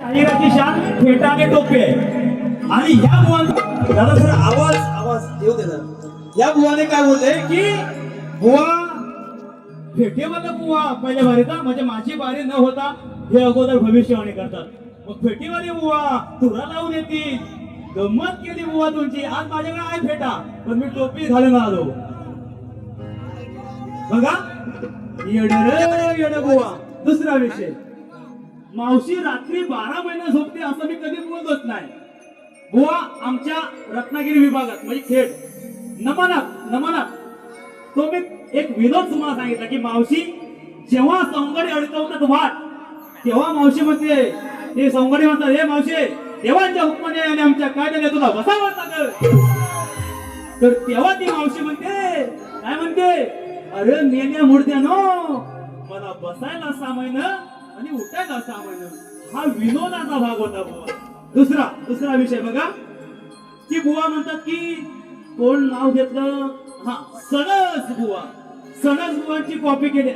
शाहिराची शान फेटाने टोपे आणि ह्या बुवांचा दादा सर आवाज आवाज येऊ दे जरा. या बुवाने काय बोलले की बुवा फेटेवाला बुवा पहिल्या बारीचा म्हणजे माझी बारी न होता हे अगोदर भविष्यवाणी करतात. मग फेटीवाली बुवा तुरा लावून येतील. गंमत केली बुवा तुमची. आज माझ्याकडे आहे फेटा पण मी टोपी घालून आलो. बघा. येड रे येड बुवा. दुसरा विषय. मावशी रात्री बारा महिने झोपते असं मी कधी बोलतच नाही. बुवा आमच्या रत्नागिरी विभागात म्हणजे खेड नमनात नमनात तो मी एक विनोद तुम्हाला सांगितला की मावशी जेव्हा सौंगडी अडकवतात वाट तेव्हा मावशी म्हणते ते सौंगडी म्हणतात हे मावशी देवांच्या हुकमाने आणि आमच्या कायद्याने तुला बसावं लागल. तर तेव्हा ती मावशी म्हणते काय म्हणते? अरे मेल्या नो मला बसायला सहा महिना आणि उठायला सामान्य हा विनोदाचा भाग होता बुवा. दुसरा दुसरा विषय बघा. की बुवा म्हणतात की कोण नाव घेतलं? हा सणस बुवा. सणस बुवांची कॉपी केली.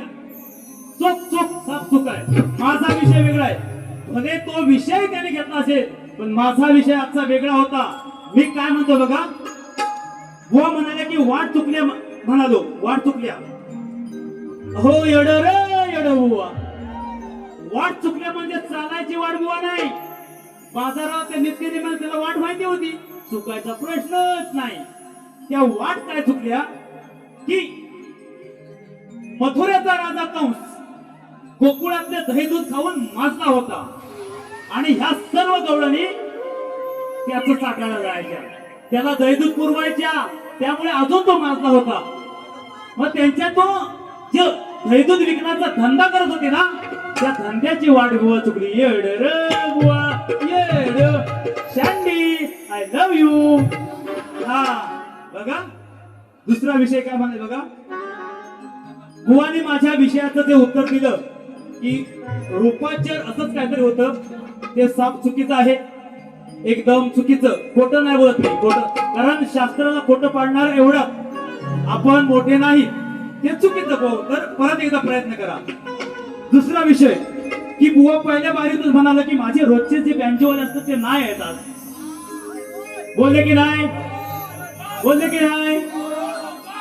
चुक चुक साफ चूक आहे. माझा विषय वेगळा आहे. भले तो विषय त्याने घेतला असेल पण माझा विषय आजचा वेगळा होता. मी काय म्हणतो बघा? बुवा म्हणाल्या की वाट चुकल्या म्हणालो. वाट चुकल्या हो एड रे एड बुवा. वाट चुकल्या म्हणजे चालायची वाट बुवा नाही. बाजारात त्या नित्य नियमाला त्याला वाट माहिती होती. चुकायचा प्रश्नच नाही. त्या वाट काय चुकल्या? की मथुऱ्याचा राजा कंस गोकुळातले दही दूध खाऊन माजला होता. आणि ह्या सर्व गवळणी त्याच टाकायला जायच्या. त्याला दहीदूध पुरवायच्या. त्यामुळे अजून तो माजला होता. मग त्यांच्या तो जे विकण्याचा धंदा करत होते ना? त्या धंद्याची वाट बुवा चुकली. येड र बुवा येड. शँडी आय लव यू हा बघा. दुसरा विषय काय म्हणे बघा? बुवाने माझ्या विषयाचं ते उत्तर दिलं की रूपाचर असंच काहीतरी होतं. ते साप चुकीचं आहे. एकदम चुकीचं. खोटं नाही बोलत मी खोटं. कारण शास्त्राला खोटं पाडणार एवढं. आपण मोठे नाही. हे चुकीचं पाहू तर परत एकदा प्रयत्न करा. दुसरा विषय की बुवा पहिल्या बारीतच म्हणाला की माझे रोजचे जे बँजोवाले असतात ते नाही येतात. बोलले की नाही? बोलले की नाही?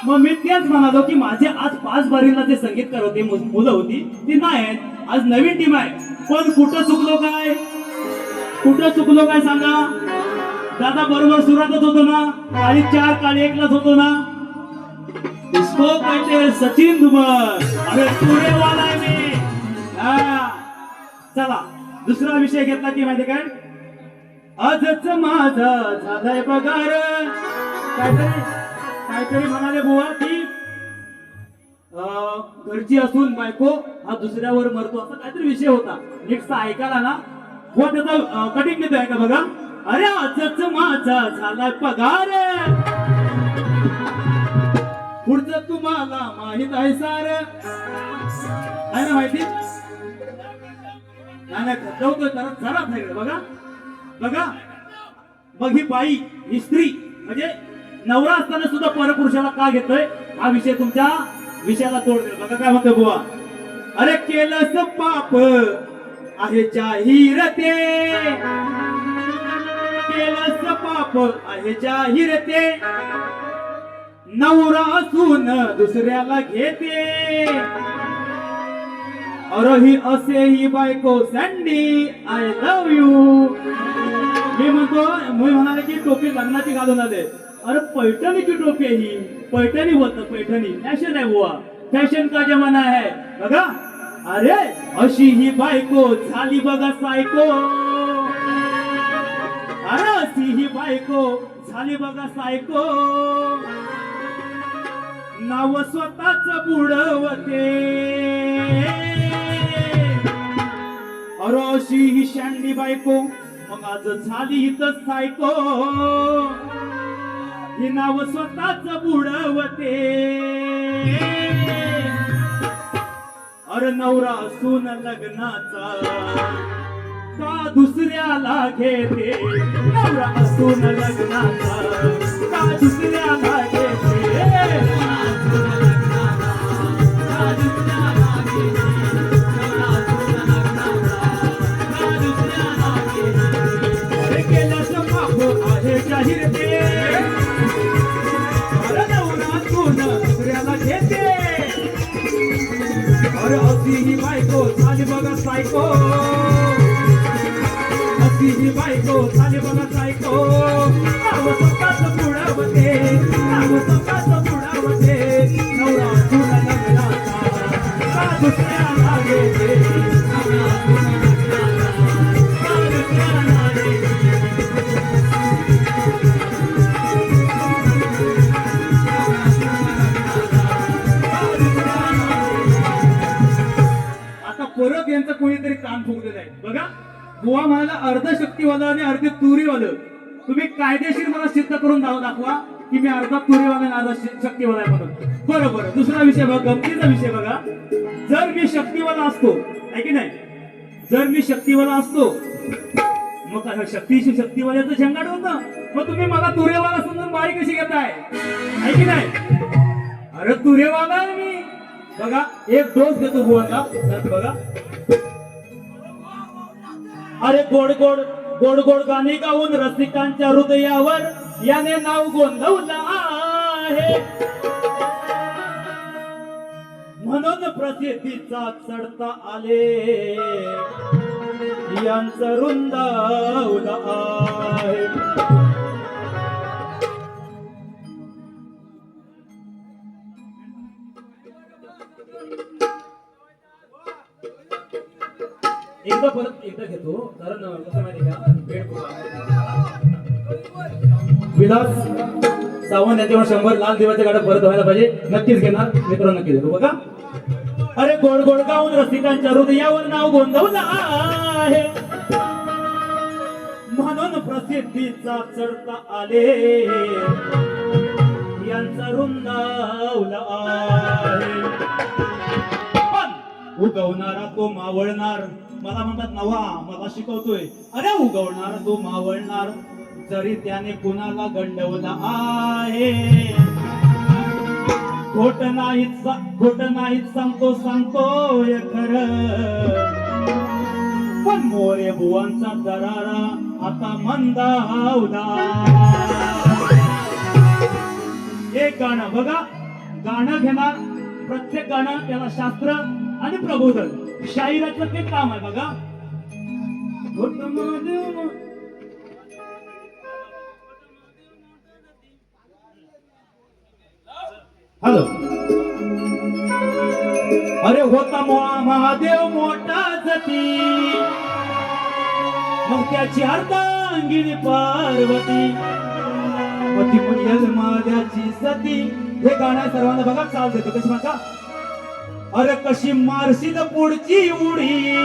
मग मी तेच म्हणालो की माझे आज पाच बारीला जे संगीतकार होते मुलं होती ती नाही आहेत. आज नवीन टीम आहे. पण कुठं चुकलो काय? कुठं चुकलो काय सांगा? दादा बरोबर सुरातच होतो ना? काळी चार काळी एकलाच होतो ना? इसको कहते हैं सचिन दुबर अरे पुढे वाला आहे मी। हा. चला दुसरा विषय घेतला की माहिती काय आजच माझा झालाय पगार। काहीतरी काहीतरी म्हणाले बुवा की घरची असून बायको हा दुसऱ्यावर मरतो असा काहीतरी विषय होता. नीटचा ऐकायला ना. हो त्याचा कटिंग देतोय का बघा? अरे आजच माझा झालाय पगार. पुढचं तुम्हाला माहीत आहे सार आहे ना माहिती? नाही जरा जरा बघा. बघा. मग ही बाई ही स्त्री म्हणजे नवरा असताना सुद्धा परपुरुषाला का घेतोय? हा विषय तुमच्या विषयाला तोड देईल. बघा काय म्हणतो बुवा. अरे केलंस पाप आहे जाहीर ते केलंस पाप आहे जाहीर ते नवरा असून दुसऱ्याला घेते. अरही असे ही बायको सँडी आय लव यू मी म्हणतो मी म्हणाले की टोपी लग्नाची घालून आले. अरे पैठणीची टोपी ही. पैठणी होत पैठणी. फॅशन आहे बुवा. फॅशन का जमाना आहे? बघा. अरे अशी ही बायको झाली बघा सायको. अरे अशी ही बायको झाली बघा सायको. नाव स्वतःच बुडवते. अरो अशी ही शांडी बायको मग आज झाली इथं सायको. ही नाव स्वतःच बुडवते. अर नवरा असून लग्नाचा का दुसऱ्याला घेते? नवरा असून लग्नाचा का दुसऱ्याला घेते? परत यांचं कोणीतरी कान फुगलेलं आहे. बघा गोवा म्हणाला अर्ध शक्तीवाला आणि अर्ध तुरीवालं. तुम्ही कायदेशीर मला सिद्ध करून दाव दाखवा की मी अर्धा तुरीवाला आणि अर्धा शक्तीवाला आहे म्हणून. बरोबर दुसरा विषय बघा गमतीचा विषय बघा. जर मी शक्तीवाला असतो आहे की नाही? जर मी शक्तीवाला असतो मग शक्तीशी शक्तीवाल्याचं झंगाट होत. मग तुम्ही मला तुरेवाला समजून बारी कशी घेताय? आहे की नाही? अरे तुरेवाला आहे मी. बघा एक डोस घेतो बघा. अरे गोड गोड गोड गोड गाणी गाऊन रसिकांच्या हृदयावर याने नाव गोंधवलं आहे. म्हणून प्रसिद्धीचा चढता आले. यांचं रुंदावलं आहे. एकदा परत एकदा घेतो. कारण कसं माहिती का? भेट विलास सावंत यांच्यावर शंभर लाल दिवाच्या गाड्या परत व्हायला पाहिजे. नक्कीच घेणार. मित्र नक्कीच घेतो. बघा. अरे गोड गोड गाऊन रसिकांच्या हृदयावर नाव गोंधवलं आहे. म्हणून प्रसिद्धीचा चढता आले. यांचा रुंदावला आहे. पण उगवणारा तो मावळणार मला म्हणतात नवा मला शिकवतोय. अरे उगवणार तो मावळणार जरी त्याने कुणाला गंडवला आहे. खोट नाहीत सा- खोट नाहीत सांगतो सांगतोय खर. पण मोरे बुवांचा दरारा आता मंदावला एक गाणं बघा गाणं घेणार प्रत्येक गाणं त्याला शास्त्र आणि प्रबोधन. शाहिराचं ते काम आहे बघा? घोट महादेव हॅलो. अरे होता मोहा महादेव मोठा जती. मग त्याची अर्धांगिनी पार्वती. पती पण माझ्याची सती. हे गाणं सर्वांना बघा चालत देतो कशी बघा अरे कशी मारशील पुढची उडी?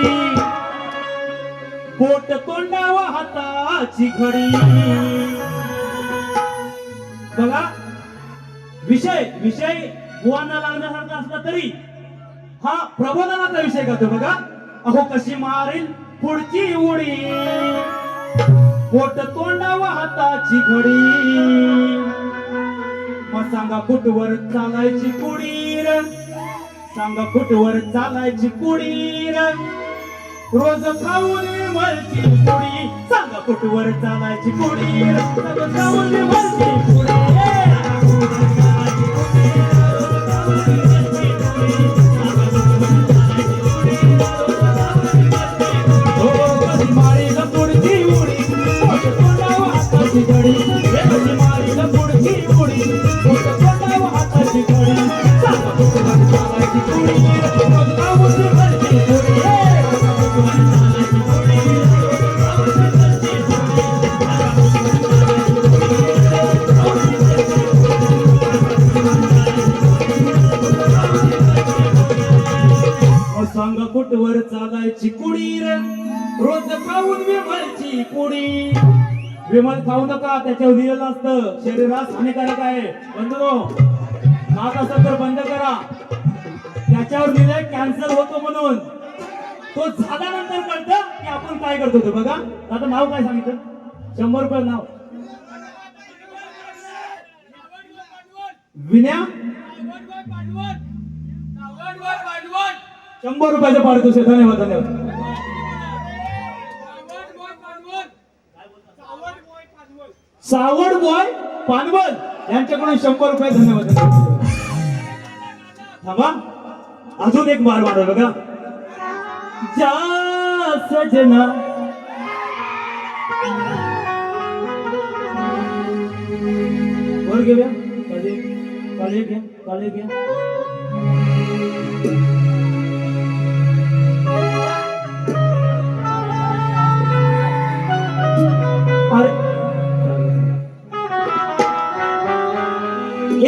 पोट तोंडावा हाताची घडी. बघा विषय विषय बुवांना लागण्यासारखा असला तरी हा प्रबोधनाचा विषय करतो बघा. अहो कशी मारील पुढची उडी? पोट तोंडावा हाताची घडी. मग सांगा कुठवर चालायची कुडीर सांगा कुठवर चालायची कुडी रोज खाऊन मरची कुडी. सांगा कुठवर चालायची कुडी रोज खाऊन मरची शरीरास हानिकारक आहे. बंधू खात असेल तर बंद करा. त्याच्यावर दिलंय कॅन्सर होतो म्हणून. तो झाल्यानंतर कळतं की आपण काय करतो ते बघा. आता नाव काय सांगितलं? शंभर रुपये नाव. विन्या? शंभर रुपयाचं पारितोषिक धन्यवाद धन्यवाद. सावड बॉय पानवल यांच्याकडून शंभर रुपये धन्यवाद थांबा. अजून एक मार मारा बघा. जा सजना. वर घेऊया. काळे काळे घ्या. काळे घ्या.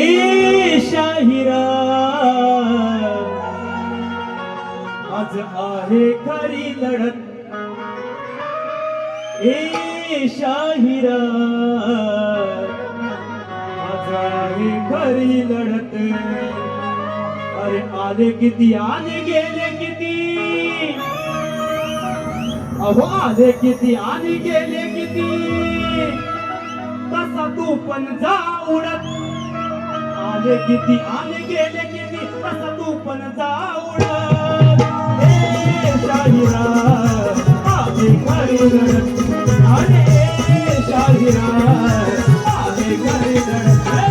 ए शाहिरा. आज आहे खरी लढत. ए शाहिरा. आज आहे खरी लढत. अरे आले किती आले गेले किती? अहो आले किती आले गेले किती? तसा तू पण जा उडत. आले किती? आले गेले किती? तसा तू पण जाऊळ. उडत शाहिरा आले खरी लढत शाहिरा आले खरी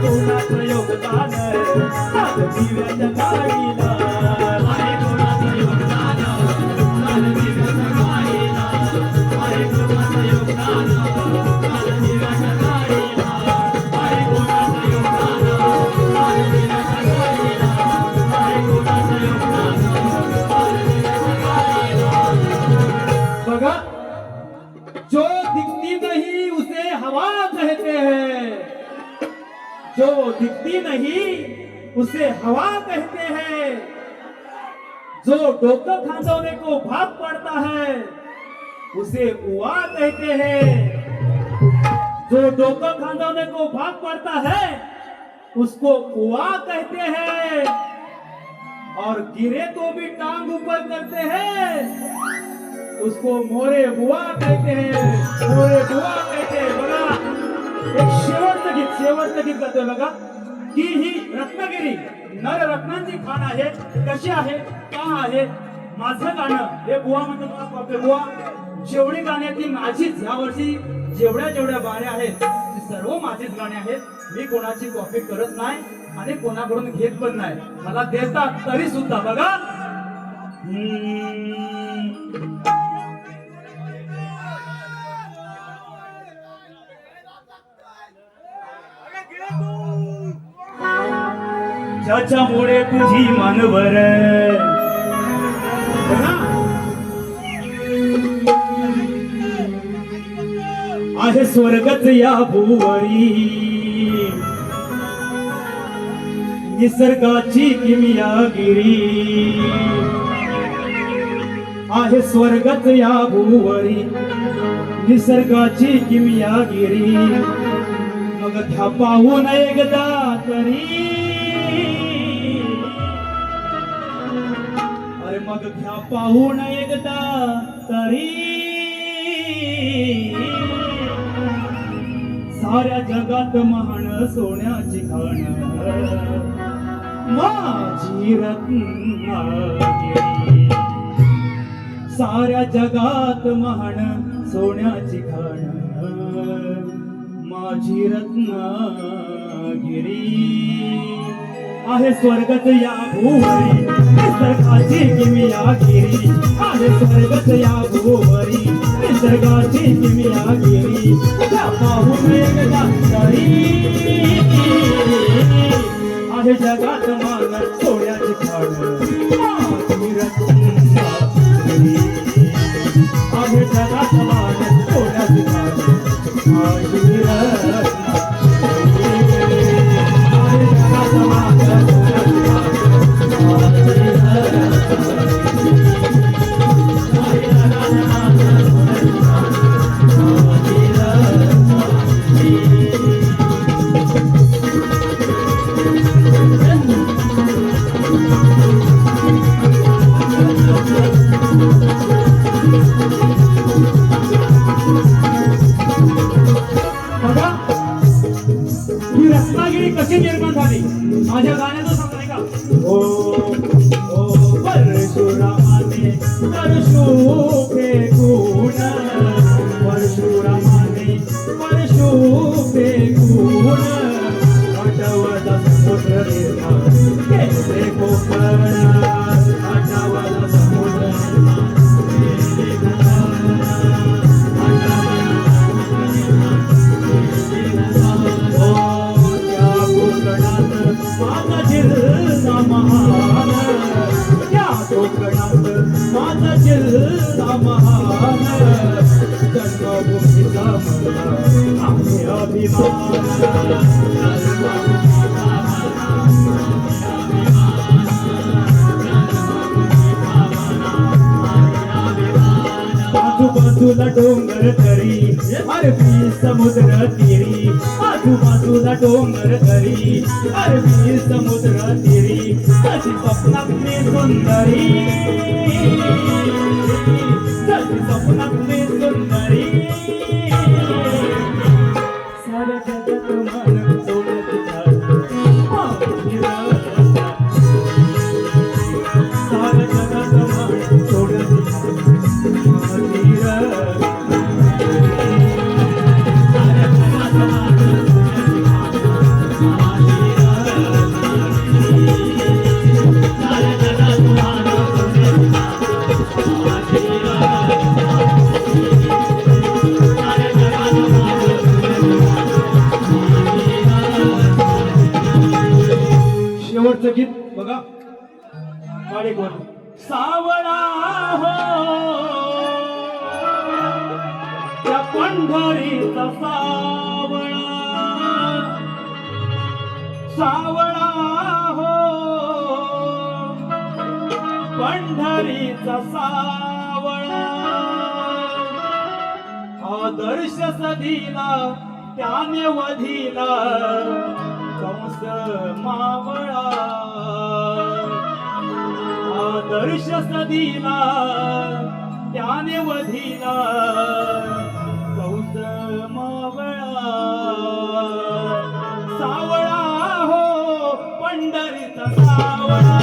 कोणाचं योगदान नाग दिव्याच्या गाडीला हवा कहते हैं। जो डोकर खांदोने को भाग पड़ता है, उसे कुआ कहते हैं। जो डोकर खांदोने को भाग पड़ता है, उसको कुआ कहते हैं। और गिरे तो भी टांग ऊपर करते हैं। उसको मोरे बुआ कहते हैं। मोरे बुआ कहते हैं। बड़ा एक शेवटचं गीत शेवटचं गीत गातोय बघा की ही रत्नागिरी नर रत्नांची खाण आहे कशी आहे का आहे माझं गाणं हे बुवा म्हणतो मला कॉपे. बुवा जेवढी गाण्याची माझीच. या वर्षी जेवढ्या जेवढ्या गाण्या आहेत ती सर्व माझीच गाणी आहेत. मी कोणाची कॉपी करत नाही आणि कोणाकडून घेत पण नाही. मला देतात तरी सुद्धा बघा ज्याच्यामुळे तुझी मानवर आहे. स्वर्गच या भुवरी निसर्गाची किमियागिरी. आहे स्वर्गच या भुवरी निसर्गाची किमियागिरी. मग त्या पाहून एकदा तरी. मग घ्या पाहून एकदा तरी. साऱ्या जगात महान सोन्याची खाण माझी रत्नागिरी. साऱ्या जगात महान सोन्याची खाण माझी रत्नागिरी. आहे स्वर्गत या भूवरी. निसर्गाची किमियागिरी आहे स्वर्गत या भूवरी. निसर्गाची किमियागिरी त्या पाहून एकदा तरी आहे जगात मान सोन्याची खाण आजूबाजूला डोंगर तरी अरबी समुद्र तिरी. आजूबाजूला डोंगर तरी अरबी समुद्र तिरी. कशी स्वप्नात मी सुंदरी कशी स्वप्नात आदर्श सदीला त्याने वधीला कंस मावळा आदर्श सदीला त्याने वधीला कंस मावळा सावळा हो पंढरीचा सावळा.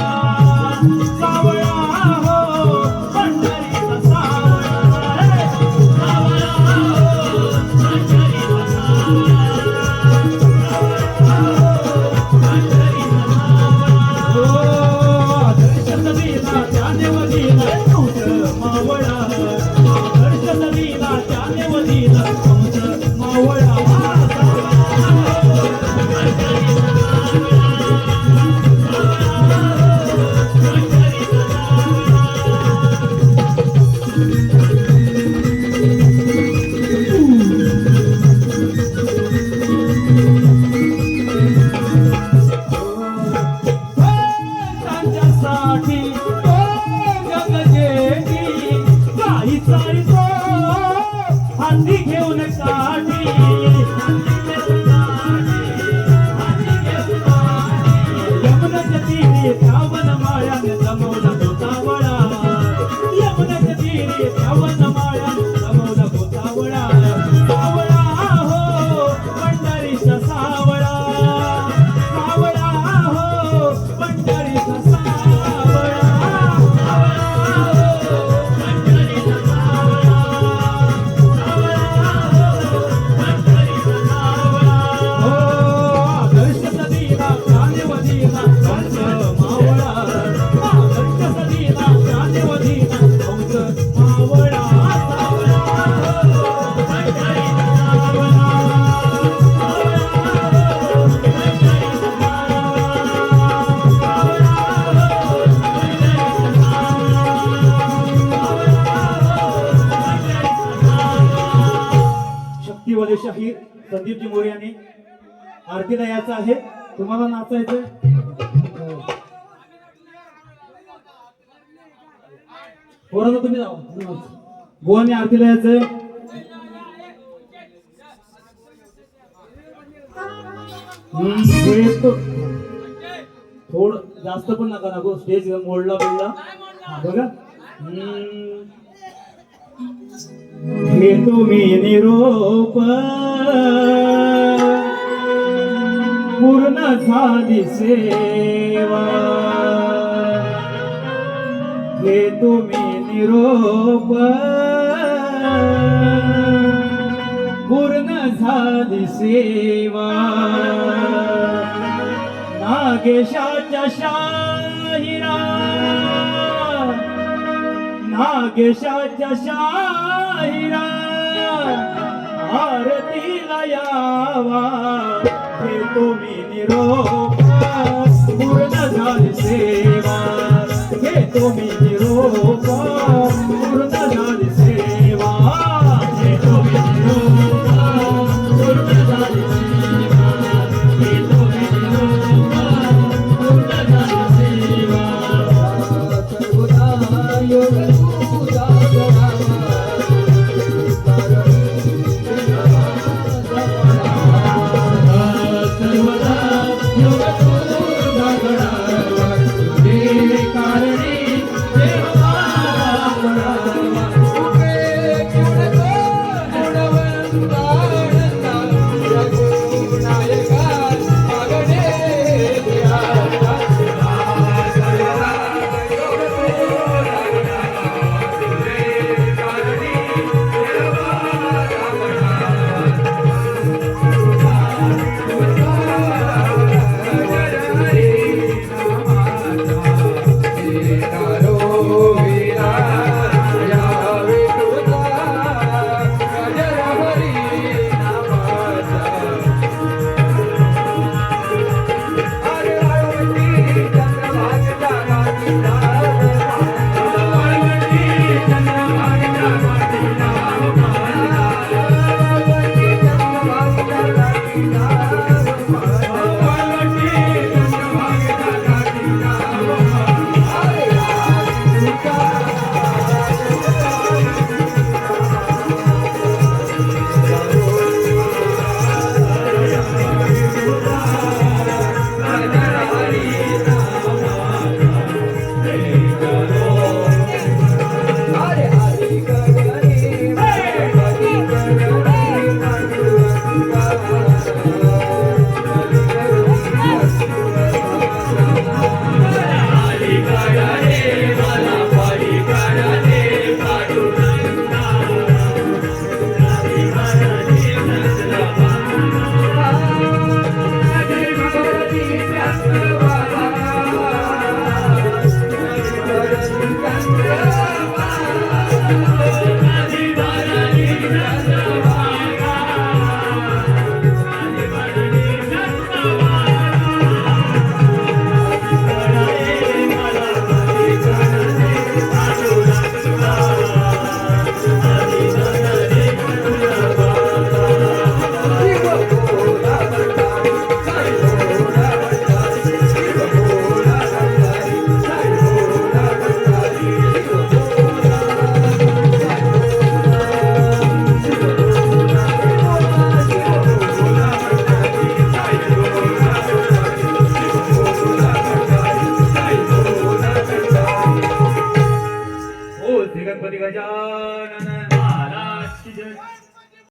पोरांनो तुम्ही जाऊ गोवाने आरतीला यायचंय. हम्म, जास्त पण नका नको स्टेज मोडला बिडला. बघा. हे तुम्ही निरोप. पूर्ण झाली सेवा. हे तुम्ही निरोप. पूर्ण झाली सेवा. नागेशाच्या शाहिरा. नागेशाच्या शाहिरा. आरतीला यावा. हे तुम्ही निरोप. पूर्ण झाली सेवा. हे तुम्ही